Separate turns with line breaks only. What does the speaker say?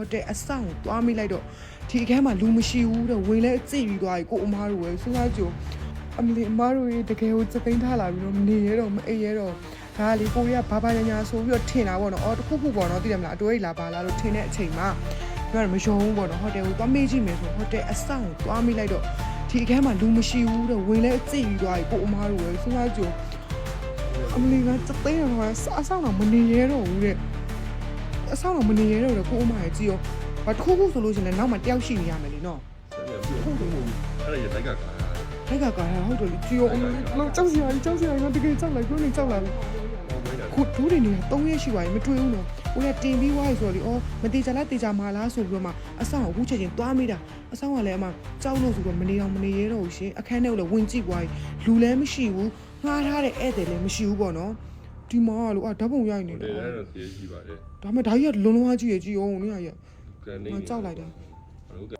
ဟိုတယ်အဆောင်ကိုသွားမိလိုက်တော့ဒီအခန်းမှာလူမရှိဘူးတဲ့ဝင်လဲကြည့်ပြီးသွားပြီကိုအမားတို့ပဲစဉ်းစားကြည့်အမလီအမားတို့ရေတကယ်ကိုစသိန်းထားလာပြီးတော့မနေရတော့မအိပ်ရတော့ဒါကလေကိုရီးကဘာဘာညာညာဆိုပြီးတော့ထင်တာပေါ့နော်အော်တခုခုပေါ့နော်သိတယ်မလားအတွေးလာပါလားလို့ထင်တဲ့အချိန်မှာပြောရမယုံဘူးပေါ့နော်ဟိုတယ်ကိုသွားမေးကြည့်မယ်ဆိုဟိုတယ်အဆောင်ကိုသွားမိလိုက်တော့ဒီအခန်းမှာလူမရှိဘူးတဲ့ဝင်လဲကြည့်ပြီးသွားပြီကိုအမားတို့ပဲစဉ်းစားကြည့်အမလီကစသိန်းတော့အဆောင်တော့မနေရတော့ဘူးတဲ့ အဆောင်တော့မနေရတော့လေကိုအမရဲ့ကြည့်ရောဘာတစ်ခုခုဆိုလို့ရှိရင်လည်းနောက်မှတယောက်ရှိနေရမယ်လीနော်
ဟုတ်တယ်ဟုတ်တယ်အဲ့ဒါရတိုက်ကကား
လက်ကကာရဟုတ်တယ်လေကြည့်ရောအမလို့ကြောက်စရာကြီးကြောက်စရာကြီးငါတကယ်ကြောက်လိုက်ကိုနေကြောက်လာပြီ
ဟောဝိုင်းတာ
ခုဒူးတွေနေ3ရက်ရှိပါပြီမတွေ့ဘူးနော်ကိုရတင်ပြီးွားရဆိုတော့လေအော်မတေချာလားတေချာမာလားဆိုပြီးတော့မှအဆောင်ကိုအခုချက်ချင်းသွားမိတာအဆောင်ကလည်းအမကြောက်လို့ဆိုတော့မနေတော့မနေရတော့ဘူးရှင်အခန်းထဲကိုလည်းဝင်ကြည့်သွားပြီလူလည်းမရှိဘူးငှားထားတဲ့ဧည့်သည်လည်းမရှိဘူးပေါ့နော် ဒီမှာကလို့အာဓာတ်ပုံရိုက်နေ
ဟိုတ
တယ်
ယ်လည်းတော့သိရှိပါတယ်
ဒါပေမဲ့ဒါကြီးကလုံးလုံးအားကြီးရကြည့်အောင်နေရရ
ကန်နေ
ငါကြောက်လိုက်တာ